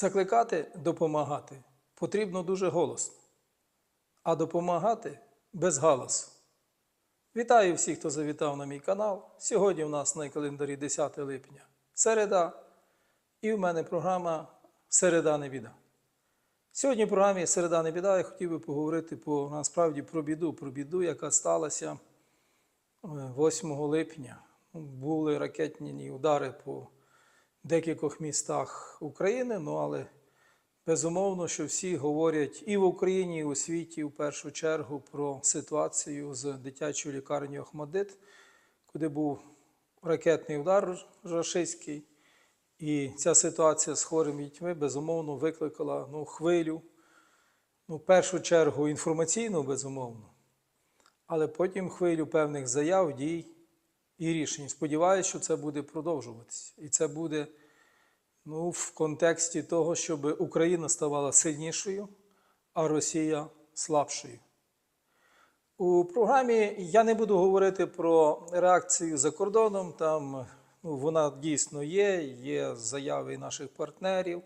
Закликати допомагати потрібно дуже голосно, а допомагати без галасу. Вітаю всіх, хто завітав на мій канал. Сьогодні у нас на календарі 10 липня середа, і в мене програма Середа не біда. Сьогодні в програмі Середа не біда я хотів би поговорити по, насправді про біду, про біду, яка сталася е, 8 липня. Були ракетні удари по декількох містах України, ну але безумовно, що всі говорять і в Україні, і у світі в першу чергу про ситуацію з дитячою лікарнею Охмадит, куди був ракетний удар рашистський. І ця ситуація з хворими дітьми безумовно викликала ну, хвилю, ну, в першу чергу інформаційну, безумовно, але потім хвилю певних заяв, дій і рішень. Сподіваюся, що це буде продовжуватися. І це буде ну, в контексті того, щоб Україна ставала сильнішою, а Росія слабшою. У програмі я не буду говорити про реакцію за кордоном. Там ну, вона дійсно є, є заяви наших партнерів,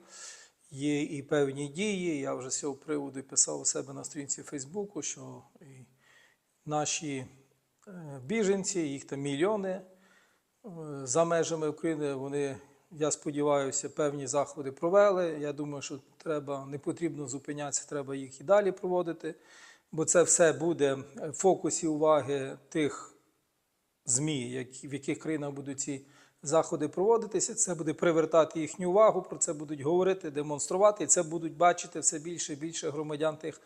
є і певні дії. Я вже з цього приводу писав у себе на сторінці Фейсбуку, що і наші біженці, їх там мільйони е, за межами України, вони, я сподіваюся, певні заходи провели. Я думаю, що треба не потрібно зупинятися, треба їх і далі проводити, бо це все буде в фокусі уваги тих ЗМІ, в яких країнах будуть ці заходи проводитися. Це буде привертати їхню увагу, про це будуть говорити, демонструвати, і це будуть бачити все більше і більше громадян тих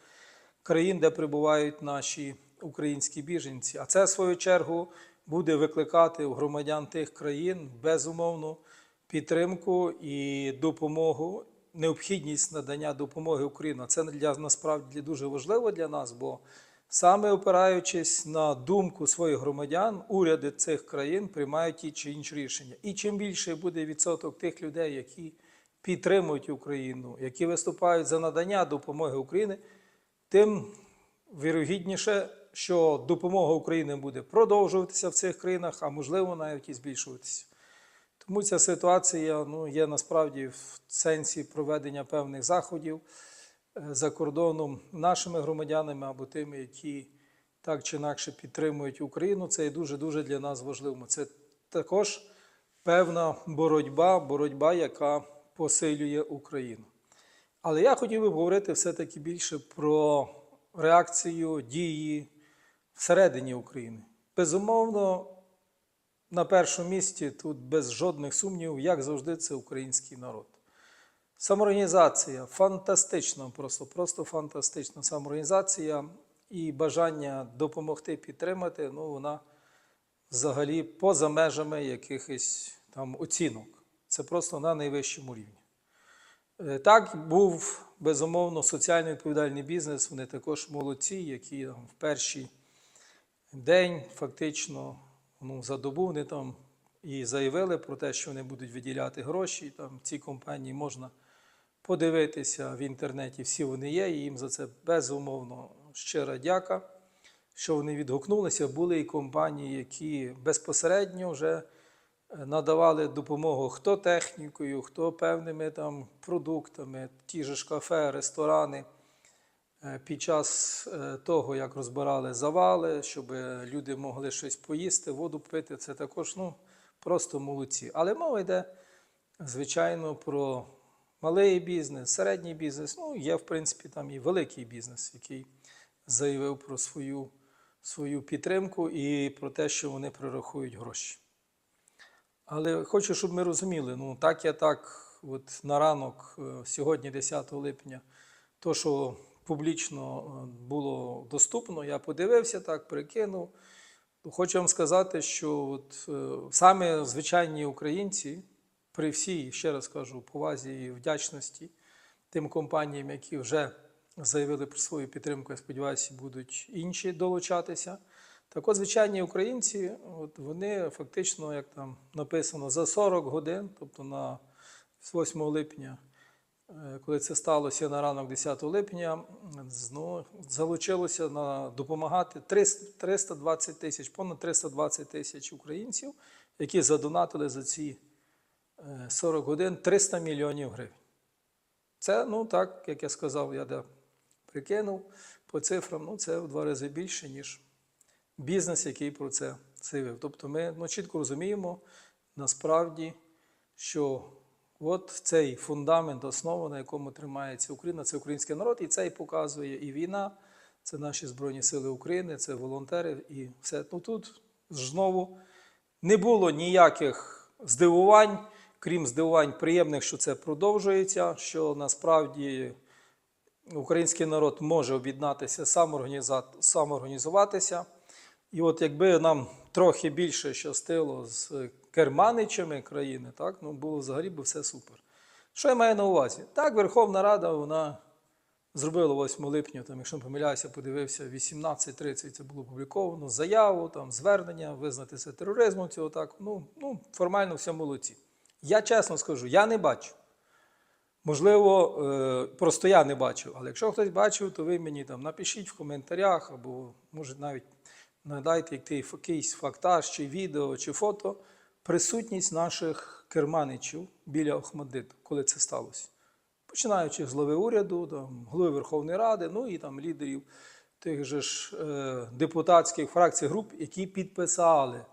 країн, де перебувають наші українські біженці. А це, в свою чергу, буде викликати у громадян тих країн безумовну підтримку і допомогу, необхідність надання допомоги Україні. Це для насправді дуже важливо для нас, бо саме опираючись на думку своїх громадян, уряди цих країн приймають ті чи інші рішення. І чим більше буде відсоток тих людей, які підтримують Україну, які виступають за надання допомоги Україні, тим вірогідніше, що допомога України буде продовжуватися в цих країнах, а можливо навіть і збільшуватися. Тому ця ситуація ну, є насправді в сенсі проведення певних заходів е, за кордоном нашими громадянами або тими, які так чи інакше підтримують Україну. Це є дуже-дуже для нас важливо. Це також певна боротьба, боротьба, яка посилює Україну. Але я хотів би говорити все-таки більше про реакцію дії всередині України. Безумовно, на першому місці тут без жодних сумнівів, як завжди, це український народ. Самоорганізація фантастична, просто, просто фантастична самоорганізація і бажання допомогти підтримати, ну, вона взагалі поза межами якихось там оцінок. Це просто на найвищому рівні. Е, Так, був безумовно соціально відповідальний бізнес. Вони також молодці, які там, в перший день фактично ну, за добу вони там і заявили про те, що вони будуть виділяти гроші. Там ці компанії можна подивитися в інтернеті. Всі вони є, і їм за це безумовно щира дяка. Що вони відгукнулися, були і компанії, які безпосередньо вже надавали допомогу хто технікою, хто певними там продуктами, ті ж кафе, ресторани. Е, Під час е, того, як розбирали завали, щоб люди могли щось поїсти, воду пити, це також ну, просто молодці. Але мова йде, звичайно, про малий бізнес, середній бізнес. Ну, є, в принципі, там і великий бізнес, який заявив про свою, свою підтримку і про те, що вони прорахують гроші. Але хочу, щоб ми розуміли, ну так я так, от на ранок, е, сьогодні, 10 липня, то, що публічно е, було доступно, я подивився так, прикинув. Хочу вам сказати, що от, е, саме звичайні українці, при всій, ще раз кажу, повазі і вдячності тим компаніям, які вже заявили про свою підтримку, я сподіваюся, будуть інші долучатися. Так от, звичайні українці, от вони фактично, як там написано, за 40 годин, тобто на 8 липня, коли це сталося на ранок 10 липня, ну, залучилося на допомагати 300 320 тисяч, понад 320 тисяч українців, які задонатили за ці е, 40 годин 300 мільйонів гривень. Це, ну так, як я сказав, я де прикинув по цифрам, ну це в два рази більше, ніж бізнес, який про це заявив. Тобто ми ну, чітко розуміємо насправді, що от цей фундамент, основа, на якому тримається Україна, це український народ, і це і показує і війна, це наші Збройні Сили України, це волонтери і все. Ну тут знову не було ніяких здивувань, крім здивувань приємних, що це продовжується, що насправді український народ може об'єднатися, самоорганізуватися. І от якби нам трохи більше щастило з керманичами країни, так, ну було взагалі би все супер. Що я маю на увазі? Так, Верховна Рада вона зробила 8 липня, там, якщо не помиляюся, подивився, 18.30 це було опубліковано, заяву, там, звернення, визнати це тероризмом, цього так. Ну, ну, формально все молодці. Я чесно скажу, я не бачу. Можливо, е, просто я не бачив, але якщо хтось бачив, то ви мені там напишіть в коментарях, або може навіть надайте якийсь фактаж, чи відео, чи фото, присутність наших керманичів біля Охмаддиту, коли це сталося. Починаючи з глави уряду, там, голови Верховної Ради, ну і там лідерів тих же ж е, депутатських фракцій груп, які підписали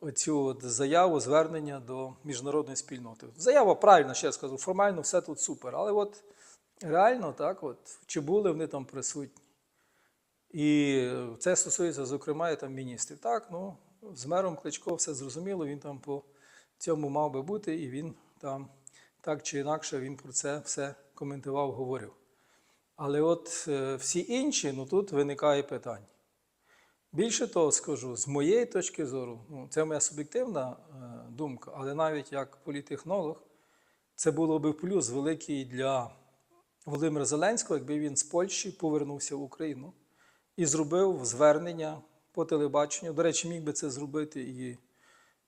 оцю от заяву, звернення до міжнародної спільноти. Заява правильна, ще скажу, формально все тут супер. Але от реально так, от, чи були вони там присутні? І це стосується, зокрема, і там міністрів. Так, ну, з мером Кличко все зрозуміло, він там по цьому мав би бути, і він там так чи інакше він про це все коментував, говорив. Але от е, всі інші, ну тут виникає питання. Більше того скажу, з моєї точки зору, ну, це моя суб'єктивна е, думка, але навіть як політехнолог, це було би плюс великий для Володимира Зеленського, якби він з Польщі повернувся в Україну і зробив звернення по телебаченню. До речі, міг би це зробити і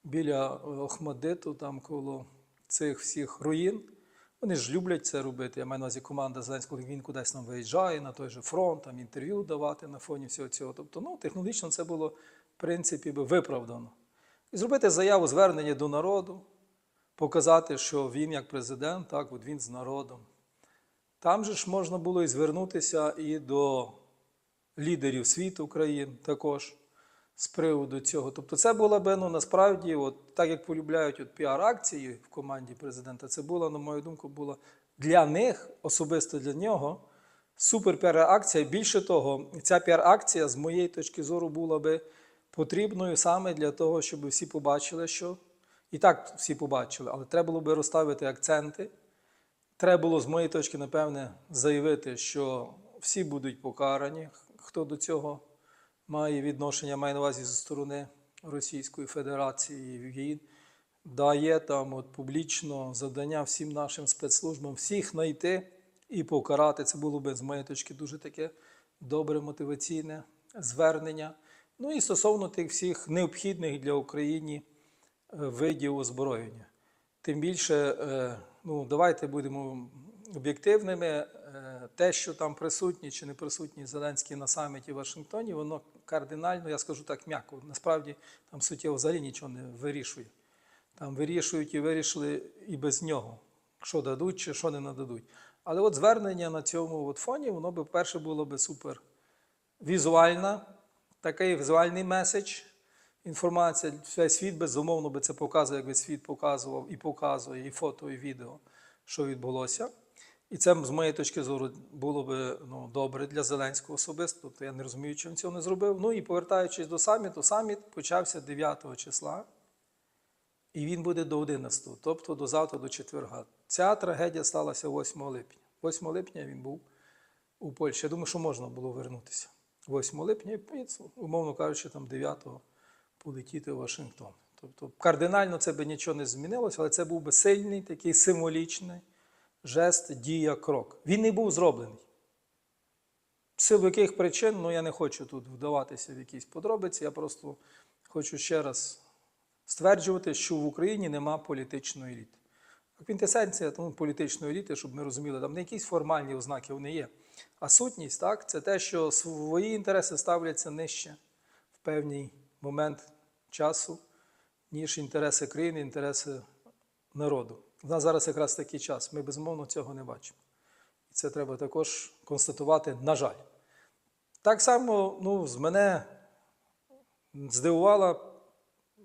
біля е, Охмадиту, там коло цих всіх руїн. Вони ж люблять це робити. Я маю на увазі команда Зеленського, він кудись там виїжджає на той же фронт, там інтерв'ю давати на фоні всього цього. Тобто, ну, технологічно це було, в принципі, би виправдано. І зробити заяву звернення до народу, показати, що він як президент, так, от він з народом. Там же ж можна було і звернутися і до лідерів світу країн також з приводу цього. Тобто, це була би ну, насправді, от, так як полюбляють от, піар-акції в команді президента, це була, на мою думку, була для них, особисто для нього, супер піар-акція. Більше того, ця піар-акція, з моєї точки зору, була би потрібною саме для того, щоб всі побачили, що і так всі побачили, але треба було би розставити акценти. Треба було, з моєї точки, напевне, заявити, що всі будуть покарані, хто до цього має відношення, має на увазі зі сторони Російської Федерації. Він дає там от публічно завдання всім нашим спецслужбам всіх знайти і покарати. Це було би, з моєї точки, дуже таке добре мотиваційне звернення. Ну і стосовно тих всіх необхідних для України е, видів озброєння. Тим більше, е, ну, давайте будемо об'єктивними. Те, що там присутні чи не присутні Зеленський на саміті в Вашингтоні, воно кардинально, я скажу так м'яко, насправді там суттєво взагалі нічого не вирішує. Там вирішують і вирішили і без нього, що дадуть чи що не нададуть. Але от звернення на цьому от фоні, воно би перше було би супер візуальна, такий візуальний меседж, інформація. Весь світ безумовно би це показує, якби світ показував і показує, і фото, і відео, що відбулося. І це, з моєї точки зору, було би ну, добре для Зеленського особисто. Тобто я не розумію, чим цього не зробив. Ну і повертаючись до саміту, саміт почався 9 числа, і він буде до 11, тобто до завтра, до четверга. Ця трагедія сталася 8 липня. 8 липня він був у Польщі. Я думаю, що можна було вернутися. 8 липня, і, умовно кажучи, там 9-го полетіти в Вашингтон. Тобто кардинально це би нічого не змінилося, але це був би сильний, такий символічний жест, дія, крок. Він не був зроблений. В силу яких причин, ну я не хочу тут вдаватися в якісь подробиці, я просто хочу ще раз стверджувати, що в Україні нема політичної еліти. Квінтесенція тому політичної еліти, щоб ми розуміли, там не якісь формальні ознаки вони є. А сутність так, це те, що свої інтереси ставляться нижче в певний момент часу, ніж інтереси країни, інтереси народу. У нас зараз якраз такий час. Ми безумовно цього не бачимо. І це треба також констатувати, на жаль. Так само ну, з мене здивувала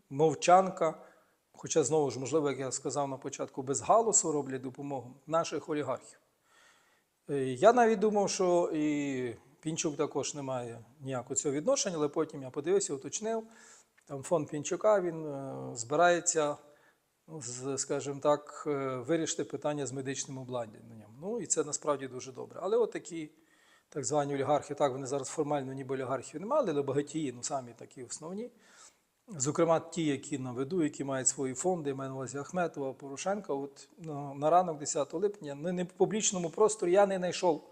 мовчанка, хоча знову ж, можливо, як я сказав на початку, без галусу роблять допомогу наших олігархів. Е, Я навіть думав, що і Пінчук також не має ніякого цього відношення, але потім я подивився, уточнив. Там фонд Пінчука він е, збирається, скажімо так, е, вирішити питання з медичним обладнанням. Ну і це насправді дуже добре. Але от такі так звані олігархи, так вони зараз формально ніби олігархів не мали, але багатії, ну самі такі основні. Зокрема, ті, які на виду, які мають свої фонди, маю на увазі Ахметова, Порошенка. От на, на ранок 10 липня не, не в публічному просторі я не знайшов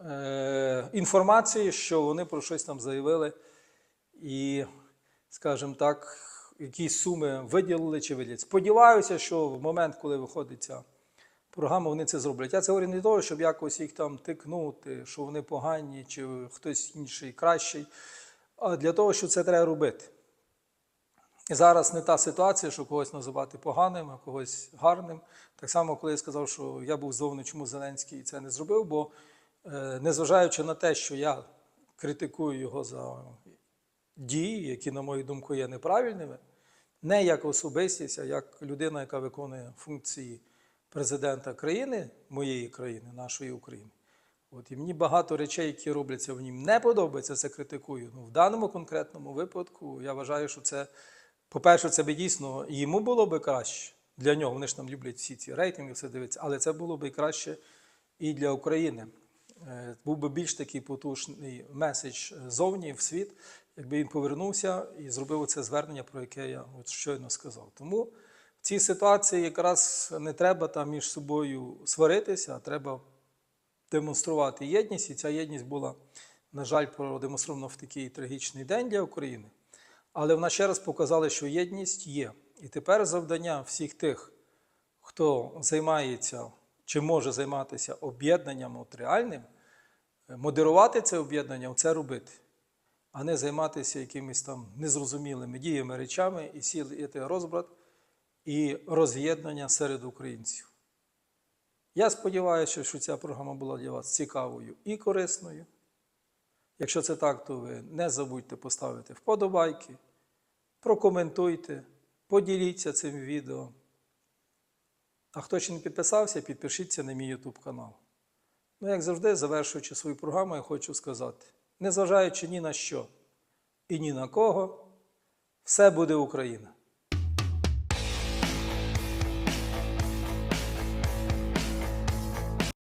е, інформації, що вони про щось там заявили і, скажімо так, якісь суми виділили чи виділять. Сподіваюся, що в момент, коли виходить ця програма, вони це зроблять. Я це говорю не того, щоб якось їх там тикнути, що вони погані, чи хтось інший кращий, а для того, що це треба робити. І зараз не та ситуація, що когось називати поганим, а когось гарним. Так само, коли я сказав, що я був здивований, чому Зеленський це не зробив, бо е, незважаючи на те, що я критикую його за дії, які, на мою думку, є неправильними, не як особистість, а як людина, яка виконує функції президента країни, моєї країни, нашої України. От і мені багато речей, які робляться в нім, не подобається, це критикую. Ну, в даному конкретному випадку я вважаю, що це, по-перше, це би дійсно йому було би краще для нього. Вони ж там люблять всі ці рейтинги, все дивиться, але це було б і краще і для України. Е, Був би більш такий потужний меседж зовні в світ, якби він повернувся і зробив це звернення, про яке я от щойно сказав. Тому в цій ситуації якраз не треба там між собою сваритися, а треба демонструвати єдність, і ця єдність була, на жаль, продемонстрована в такий трагічний день для України. Але вона ще раз показала, що єдність є. І тепер завдання всіх тих, хто займається чи може займатися об'єднанням от реальним, е, модерувати це об'єднання, це робити, а не займатися якимись там незрозумілими діями, речами і сіяти розбрат і роз'єднання серед українців. Я сподіваюся, що ця програма була для вас цікавою і корисною. Якщо це так, то ви не забудьте поставити вподобайки, прокоментуйте, поділіться цим відео. А хто ще не підписався, підпишіться на мій YouTube канал. Ну, як завжди, завершуючи свою програму, я хочу сказати: незважаючи ні на що і ні на кого, все буде Україна.